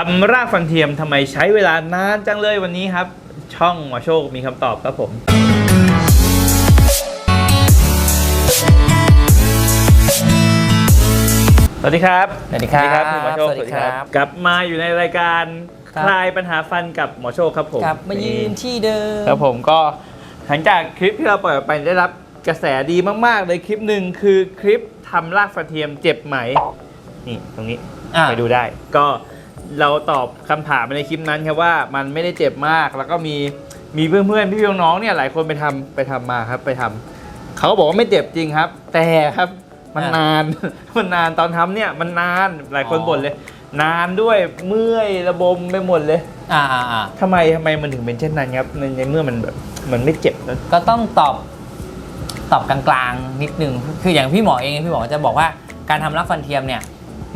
ทำรากฟันเทียมทำไมใช้เวลานานจังเลยวันนี้ครับ ช่องหมอโชคมีคำตอบครับผม สวัสดีครับสวัสดีครับคุณหมอโชคสวัสดีครับ กลับมาอยู่ในรายการครับ คลายปัญหาฟันกับหมอโชคครับผมกลับมายืนที่เดิม ครับผมก็หลังจากคลิปที่เราปล่อยออกไปได้รับกระแสดีมากๆเลยคลิปหนึ่งคือคลิปทำรากฟันเทียมเจ็บไหมนี่ตรงนี้ อ่า ไปดูได้ ก็ เราตอบคำถามในคลิปนั้นครับว่ามันไม่ได้เจ็บมากแล้วก็มีมีเพื่อนๆพี่ๆน้องๆเนี่ยหลายคนไปทำไปทำมาครับไปทำเขาก็บอกว่าไม่เจ็บจริงครับ แต่ครับมันนานมันนานตอนทำเนี่ยมันนานหลายคนบ่นเลย นานด้วยเมื่อยระบมไปหมดเลย อ่าอ่าอ่าทำไมทำไมมันถึงเป็นเช่นนั้นครับในในเมื่อมันแบบมันไม่เจ็บนะก็ต้องตอบตอบกลางๆนิดนึงคืออย่างพี่หมอเองพี่หมอจะบอกว่าการทำรักฟันเทียมเนี่ย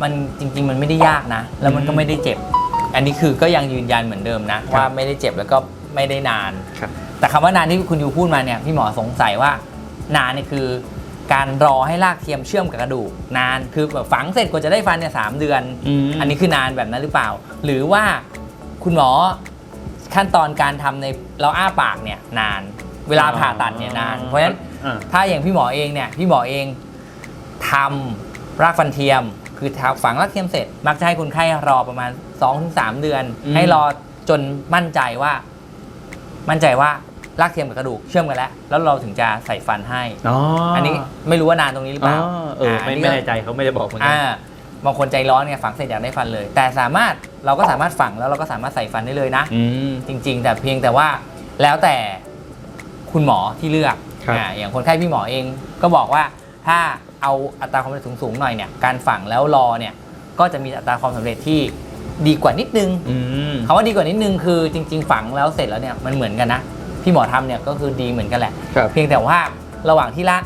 มันจริง ๆ มันไม่ได้ยากนะ แล้วมันก็ไม่ได้เจ็บ อันนี้คือก็ยังยืนยันเหมือนเดิมนะ ว่าไม่ได้เจ็บแล้วก็ไม่ได้นาน ครับ แต่คำว่านานที่คุณยูพูดมาเนี่ยพี่หมอสงสัยว่านานเนี่ยคือ การรอให้รากเทียมเชื่อมกับกระดูก นานคือแบบฝังเสร็จกว่าจะได้ฟันเนี่ยสามเดือนอันนี้คือนานแบบนั้นหรือเปล่า หรือว่าคุณหมอขั้นตอนการทำในเราอ้าปากเนี่ยนาน เวลาผ่าตัดเนี่ยนาน เพราะฉะนั้น อ่า ถ้าอย่างพี่หมอเองเนี่ยพี่หมอเองทำรากฟันเทียม คือทำฝังรากเทียมเสร็จ มักจะให้คนไข้รอประมาณ 2-3 เดือนอืมให้รอจนมั่นใจว่า มั่นใจว่ารากเทียมกับกระดูกเชื่อมกันแล้ว แล้วเราถึงจะใส่ฟันให้อ๋ออัอันนี้ไม่รู้ว่านานตรงนี้หรือเปอ๋อล่าเออไม่นนี้ไม่ก็แน่ใจเขาไม่ได้บอกเหมือนกัอ่าบางคนใจร้อนเนี่ยฝังเสร็จอยากได้ฟันเลย แต่สามารถเราก็สามารถฝังแล้วเราก็สามารถใส่ฟันได้เลยนะอืมจริง ๆ แต่เพียงแต่ว่าแล้วแต่คุณหมอที่เลือกครับอ่าอย่างคนไข้พี่หมอเองก็บอกว่าถ้า เอาอัตราความสำเร็จสูงๆหน่อยเนี่ยการฝังแล้วรอเนี่ยก็จะมีอัตราความสำเร็จที่ดีกว่านิดนึงอืมคำว่าดีกว่านิดนึงคือจริง ๆ ฝังแล้วเสร็จแล้วเนี่ยมันเหมือนกันนะพี่หมอทำเนี่ยก็คือดีเหมือนกันแหละครับเพียงแต่ว่าระหว่างที่ร่าง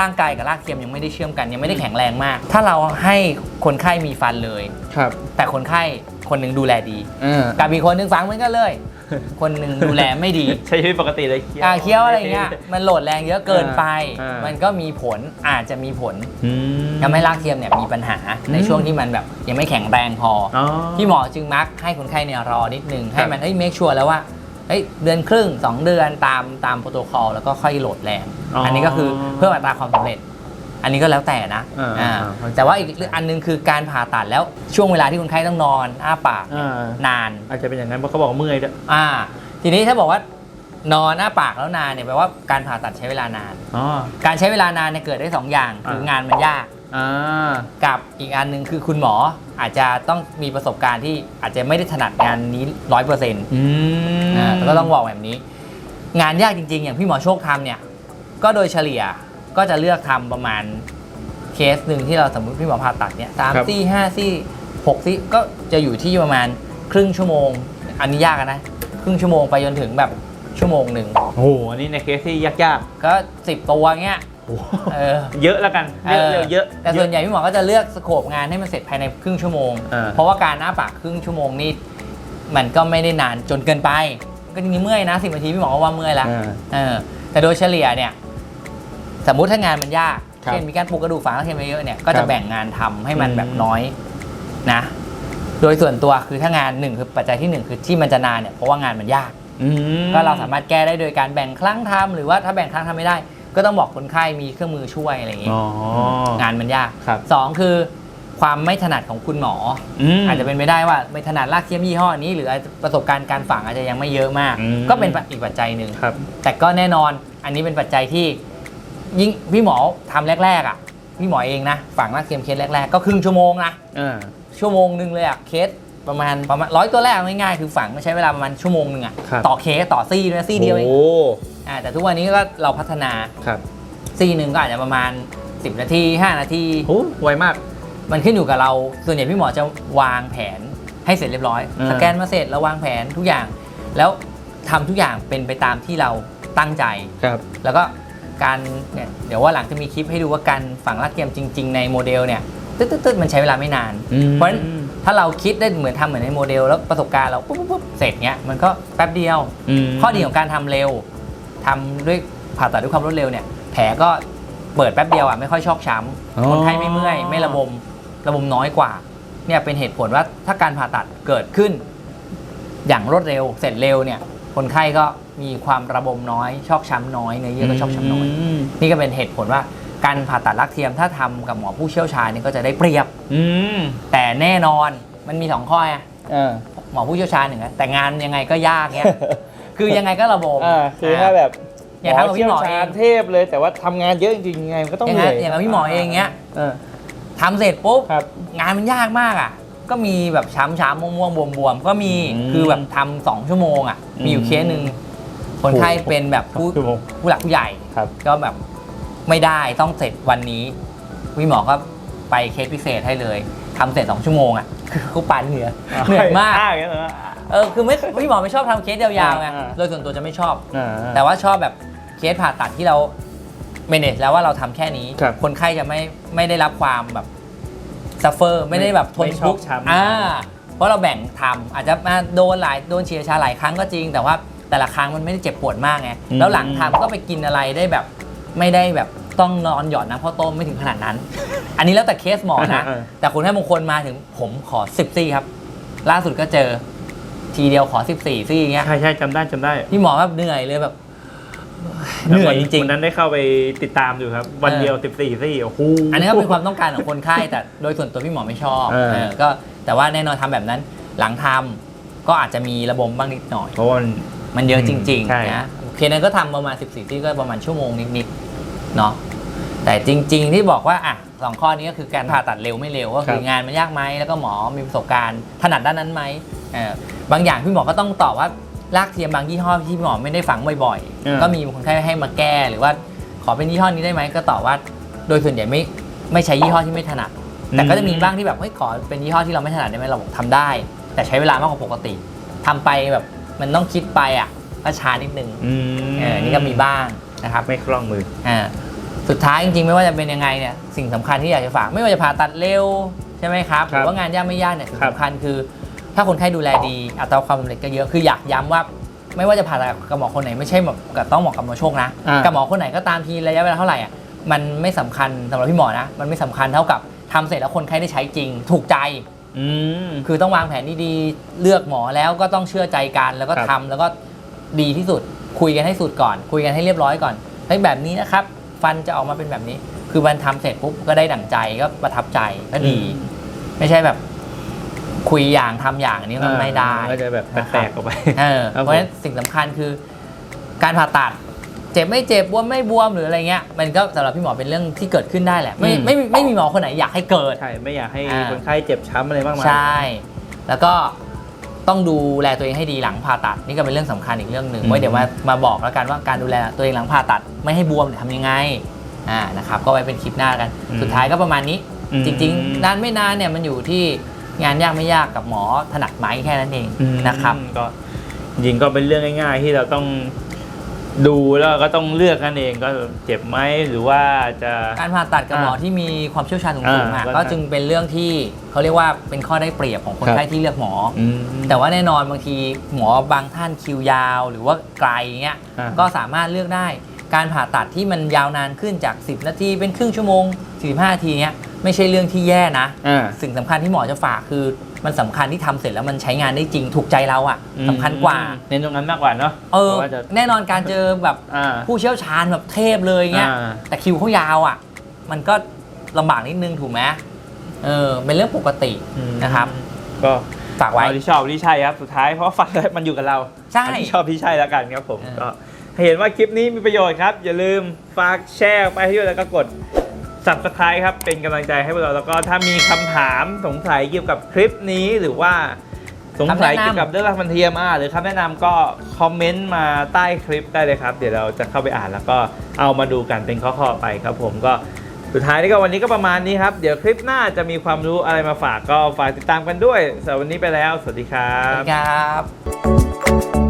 ร่างกายกับรากเทียมยังไม่ได้เชื่อมกันยังไม่ได้แข็งแรงมาก ถ้าเราให้คนไข้มีฟันเลยครับ แต่คนไข้คนหนึงดูแลดีอ่ากับอีกคนหนึงฝังเหมือนกันเลย คนหนึงดูแลไม่ดี ใช้ชีวิตปกติเลยเคี้ยว อ่าเคี้ยวอะไรเงี้ยมันโหลดแรงเยอะเกินไป อ่ามัมันก็มีผลอาจจะมีผลอืมทำให้รากเทียมเนี่ยมีปัญหาในอืมช่วงที่มันแบบยังไม่แข็งแรงพอออ๋อพี่หมอจึงมักให้คนไข้เนี่ยรอนิดนึงครัให้บมันเอ้ยเมคชัวร์แล้วว่าเอ้ยเดือนครึ่ง 2 เดือนตามตามโปรโตคอลแล้วก็ค่อยโหลดแรงอันนี้ก็คือเพิ่มอัตราความสำเร็จ อันนี้ก็แล้วแต่นะอ่าอ่าอ่าแต่ว่าอีกอันนึงคือการผ่าตัดแล้วช่วงเวลาที่คนไข้ต้องนอน อ้าปากอ่านาน อาจจะเป็นอย่างนั้นเพราะเขาบอกเมื่อยด้วยอ่า ทีนี้ถ้าบอกว่านอนอ้าปากแล้วนานเนี่ยแปลว่าการผ่าตัดใช้เวลานาน อ๋อ การใช้เวลานานเนี่ยเกิดได้สองอย่างคืออ่างงานมันยากอ่า กับอีกอันหนึ่งคือคุณหมออาจจะต้องมีประสบการณ์ที่อาจจะไม่ได้ถนัดงานนี้ร้อยเปอร์เซ็นต์อืมก็ต้องบอกแบบนี้ งานยากจริงๆ อย่างพี่หมอโชคทำเนี่ย ก็โดยเฉลี่ย ก็จะเลือกทำประมาณเคสหนึ่งที่เราสมมติพี่หมอผ่าตัดเนี่ยสามซี่ห้าซี่หกซี่ก็จะอยู่ที่ประมาณครึ่งชั่วโมง อันนี้ยากอะนะ ครึ่งชั่วโมงไปจนถึงแบบชั่วโมงหนึ่งโอ้โหอันนี้ในเคสที่ยากก็สิบตัวเงี้ยๆโอ้โหเออ เยอะแล้วกันเยอะเยอะเยอะแต่ส่วนใหญ่พี่หมอก็จะเลือกสโคปงานให้มันเสร็จภายในครึ่งชั่วโมง อ่า เพราะว่าการหน้าปากครึ่งชั่วโมงนี่มันก็ไม่ได้นานจนเกินไป ก็จริงๆเมื่อยนะสิบนาทีพี่หมอก็ว่าเมื่อยแล้วอ่า เออแต่โดยเฉลี่ยเนี่ย สมมุติถ้างานมันยากครับเช่นมีการปลูกกระดูกฝังแล้วเทียมเยอะๆเนี่ยก็ครัจะบแบ่งงานทำให้มันอืมแบบน้อยนะ โดยส่วนตัวคือถ้างานหนึ่งคือปัจจัยที่หนึ่งคือที่มันจะนานเนี่ยเพราะว่างานมันยากอืมก็เราสามารถแก้ได้โดยการแบ่งครั้งทำหรือว่าถ้าแบ่งครั้งทำไม่ได้ ก็ต้องบอกคนไข้มีเครื่องมือช่วยอะไรอย่างงี้อ๋องานมันยากครับ สองคือความไม่ถนัดของคุณหมอมอาจจะเป็นไปได้ว่าไม่ถนัดลากเทียมยี่ห้อนี้หรืออาจจะประสบการณ์การฝังอาจจะยังไม่เยอะมาก อืม ก็เป็นอีกปัจจัยหนึ่ง ครับ แต่ก็แน่นอนอันนี้เป็นปัจจัยที่ ยิ่งพี่หมอทำแรก ๆ อะ พี่หมอเองนะ ฝังลากเทียมเคสแรก ๆ ก็ครึ่งชั่วโมงนะ อ่าชั่วโมงหนึ่งเลยอะ เคสประมาณประมาณร้อยตัวแรกเอาง่ายๆคือฝังก็ใช้เวลาประมาณชั่วโมงหนึ่งอะ ครับต่อเคสต่อซี่ด้วยซี่เดียวเองโอ้อ่าแต่ทุกวันนี้ก็เราพัฒนาครับซี่หนึ่งก็อาจจะประมาณ 10 นาที 5 นาที โอ้ไวมาก มันขึ้นอยู่กับเรา ส่วนใหญ่พี่หมอจะวางแผนให้เสร็จเรียบร้อย อ่า สแกนมาเสร็จแล้ววางแผนทุกอย่าง แล้วทำทุกอย่างเป็นไปตามที่เราตั้งใจ ครับ แล้วก็ การเนี่ยเดี๋ยวว่าหลังจะมีคลิปให้ดูว่าการฝังลากเทียมจริง ๆ ในโมเดลเนี่ยตึ๊ดตึ๊ดตึ๊ดมันใช้เวลาไม่นาน เพราะฉะนั้นถ้าเราคิดได้เหมือนทำเหมือนในโมเดล แล้วประสบการณ์เราปุ๊บปุ๊บปุ๊บเสร็จเนี้ยมันก็แป๊บเดียวมข้อดีของการทำเร็วทำด้วยผ่าตัดด้วยความรวดเร็วเนี่ยแผลก็เปิดแป๊บเดียวอะไม่ค่อยชอกช้อ๋อำคนไข้ไม่เมื่อย ไม่ระบมระบมน้อยกว่า เนี่ยเป็นเหตุผลว่าถ้าการผ่าตัดเกิดขึ้น อย่างรวดเร็ว เสร็จเร็วเนี่ย คนไข้ก็ มีความระบมน้อยชอกช้ำน้อยเนื้อเยื่อก็ชอกช้ำน้อย มนี่ก็เป็นเหตุผลว่าการผ่าตัดรักเทียมถ้าทำกับหมอผู้เชี่ยวชาญนี่ก็จะได้เปรียบ อืมแต่แน่นอนมันมีสองข้อไงเออ หมอผู้เชี่ยวชาญหนึ่งอะแต่งานยังไงก็ยากเนี่ย คือยังไงก็ระบม อ่าคือถ้าแบบอย่างทำกับพี่หมอเองชี่ยวชาญเทพเลย แต่ว่าทำงานเยอะจริงๆไงมันก็ต้องอย่างเหนั้นื่นอยอย่างกับพี่หมอเองเงี้ยเออทำเสร็จปุ๊บ ครับ งานมันยากมากอะ ก็มีแบบช้ำช้ำม่วงๆบวมๆ ก็มี อืมคือแบบทำสองชั่วโมงอะอืมมีอยู่เคสหนึ่ง คนไข้เป็นแบบผู้ชั่วโมงผู้หลักผู้ใหญ่ครับ ก็แบบไม่ได้ต้องเสร็จวันนี้พี่หมอก็ไปเคสพิเศษให้เลยทำเสร็จสองชั่วโมงอะคือกูปานเหนื่อยเหนื่อยมากอย่างเงี้ยเหรอ เออคือไม่พี่หมอไม่ชอบทำเคสยาวๆไงอ่า โดยส่วนตัวจะไม่ชอบ อ่า แต่ว่าชอบแบบเคสผ่าตัดที่เราเมเนจแล้วว่าเราทำแค่นี้ ครับคนไข้จะไม่ไม่ได้รับความแบบซัฟเฟอร์ไม่ได้แบบทนไม่ชทุอกข์ช้ำอ่าเพราะเราแบ่งทำอาจจะมาโดนหลายโดนเฉียดชาหลายครั้งก็จริง แต่ว่า แต่ละครั้งมันไม่ได้เจ็บปวดมากไงอืม แล้วหลังทำก็ไปกินอะไรได้แบบไม่ได้แบบต้องนอนหยอดน้ำข้าวต้มไม่ถึงขนาดนั้น อันนี้แล้วแต่เคสหมอนะอ่าแต่คนให้มงคลมาถึงผมขอสิบซี่ครับ ล่าสุดก็เจอ ทีเดียวขอสิบสี่ซี่อย่างเงี้ยใช่ใช่จำได้จำได้พี่หมอแบบเหนื่อยเลยแบบ เหนื่อยจริง วันนั้นได้เข้าไปติดตามอยู่ครับ วันเดียว 14ซี่โอ้โหๆอันนี้ก็เป็นความต้องการของคนไข้ แต่โดยส่วนตัวพี่หมอไม่ชอบเออ เออก็แต่ว่าแน่นอนทำแบบนั้น หลังทำก็อาจจะมีระบมบ้างนิดหน่อย เพราะว่ามัน มันเยอะจริงใช่ ๆนะโอเคนั้นก็ทำประมาณ 14 ที่ก็ประมาณชั่วโมงนิดๆเนาะแต่จริง ๆ ที่บอกว่าอะสองข้อนี้ก็คือการผ่าตัดเร็วไม่เร็วก็คืองานมันยากไหมแล้วก็หมอมีประสบการณ์ถนัดด้านนั้นไหมเออบางอย่างพี่หมอก็ต้องตอบว่าลากเทียมบางยี่ห้อที่พี่หมอไม่ได้ฝังบ่อยเออ ๆ ก็มีคนไข้ให้มาแก้หรือว่าขอเป็นยี่ห้อนี้ได้ไหมก็ตอบว่า โดยส่วนใหญ่ไม่ไม่ใช้ยี่ห้อที่ไม่ถนัด แต่ก็จะมีบ้างที่แบบเฮ้ยขอเป็นยี่ห้อที่เราไม่ถนัดได้ไหมเราบอกทำได้ แต่ใช้เวลามากกว่าปกติทำไปแบบ มันต้องคิดไปอะก็ช้านิดนึงอืมเออนี่ก็มีบ้างนะครับไม่คล่องมือ อ่าสุดท้ายจริงๆไม่ว่าจะเป็นยังไงเนี่ยสิ่งสำคัญที่อยากจะฝากไม่ว่าจะผ่าตัดเร็วใช่ไหมครับหครับรือว่างานยากไม่ยากเนี่ยสิ่งครับสำคัญคือ ถ้าคนไข้ดูแลดีอัตราความสำเร็จก็เยอะคืออยากย้ำว่า ไม่ว่าจะผ่าตัดกับหมอคนไหนไม่ใช่แบบกับต้องหมอกับหมอโชคนะอ่ากับหมอคนไหนก็ตามทีระยะเวลาเท่าไหร่อะมันไม่สำคัญสำหรับพี่หมอนะมันไม่สำคัญเท่ากับทำเสร็จแล้วคนไข้ได้ใช้จริง ถูกใจ อืม คือต้องวางแผนดีๆเลือกหมอแล้วก็ต้องเชื่อใจกันแล้วก็ครับทำแล้วก็ดีที่สุด คุยกันให้สุดก่อน คุยกันให้เรียบร้อยก่อนเฮ้ยแบบนี้นะครับ ฟันจะออกมาเป็นแบบนี้ คือมันทำเสร็จปุ๊บก็ได้ดั่งใจก็ประทับใจก็ดี ไม่ใช่แบบ คุยอย่างทำอย่างอันนี้มันไม่ได้ ก็จะแบบแปลกๆออกไป เออครับผมเพราะฉะนั้นสิ่งสำคัญคือการผ่าตัด เจ็บไม่เจ็บบวมไม่บวมหรืออะไรเงี้ยมันก็สำหรับพี่หมอเป็นเรื่องที่เกิดขึ้นได้แหละไม่อืม ไม่ไม่ไม่มีหมอคนไหนอยากให้เกิด ใช่ไม่อยากให้อ่า คนไข้เจ็บช้ำอะไรมากมาย ใช่ แล้วก็ต้องดูแลตัวเองให้ดีหลังผ่าตัด นี่ก็เป็นเรื่องสำคัญอีกเรื่องหนึ่งอืม ไว้เดี๋ยวมามาบอกแล้วกันว่าการดูแลตัวเองหลังผ่าตัดไม่ให้บวมเนี่ยทำยังไงอ่านะครับก็ไว้เป็นคลิปหน้ากัน สุดท้ายก็ประมาณนี้ อืม จริงๆนานไม่นานเนี่ยมันอยู่ที่งานยากไม่ยากกับหมอถนัดไหมแค่นั้นเองอืมนะครับก็จริงๆก็เป็นเรื่องง่าย ๆ ที่เราต้อง ดูแล้วก็ต้องเลือกกันเองก็เจ็บไหมหรือว่าจะ การผ่าตัดกับหมออ่าที่มีความเชี่ยวชาญสูงอ่าๆอะก็ก็จึงเป็นเรื่องที่เขาเรียกว่าเป็นข้อได้เปรียบของคนครับไข้ที่เลือกหมอออืมแต่ว่าแน่นอนบางทีหมอบางท่านคิวยาว หรือว่าไกลเงี้ยอ่า ก็สามารถเลือกได้ การผ่าตัดที่มันยาวนานขึ้นจาก 10 นาทีเป็นครึ่งชั่วโมง45นาทีเนี้ยไม่ใช่เรื่องที่แย่นะ อ่า สิ่งสำคัญที่หมอจะฝากคือ มันสำคัญที่ทำเสร็จแล้วมันใช้งานได้จริงถูกใจเราอะสำคัญกว่า เน้นตรงนั้นมากกว่าเนาะเออ พราะว่าจะแน่นอนการเจอแบบอ่า ผู้เชี่ยวชาญแบบเทพเลยเงี้ย อ่า แต่คิวเขายาวอะมันก็ลำบากนิดนึงถูกไหมเออ เป็นเรื่องปกติอืมนะครับ ก็ฝากไว้ เอาที่ชอบที่ใช่ครับสุดท้ายเพราะว่าฟังแล้วมันอยู่กับเราใช่อันที่ชอบที่ใช่แล้วกันครับผมเออ ก็ถ้าเห็นว่าคลิปนี้มีประโยชน์ครับ อย่าลืมฝากแชร์ออกไปให้ด้วยแล้วก็กด subscribe ครับ เป็นกำลังใจให้พวกเราแล้วก็ถ้ามีคำถามสงสัยเกี่ยวกับคลิปนี้หรือว่าสงสัยเกี่ยวกับเรื่องราวพันเทียมอ่าหรือคำแนะนำก็คอมเมนต์มาใต้คลิปได้เลยครับ เดี๋ยวเราจะเข้าไปอ่านแล้วก็เอามาดูกันเป็นข้อๆไปครับ ผมก็สุดท้ายนี่ก็วันนี้ก็ประมาณนี้ครับ เดี๋ยวคลิปหน้าจะมีความรู้อะไรมาฝากก็ฝากติดตามกันด้วยสำหรับวันนี้ไปแล้ว สวัสดีครัสวัสบดีครับ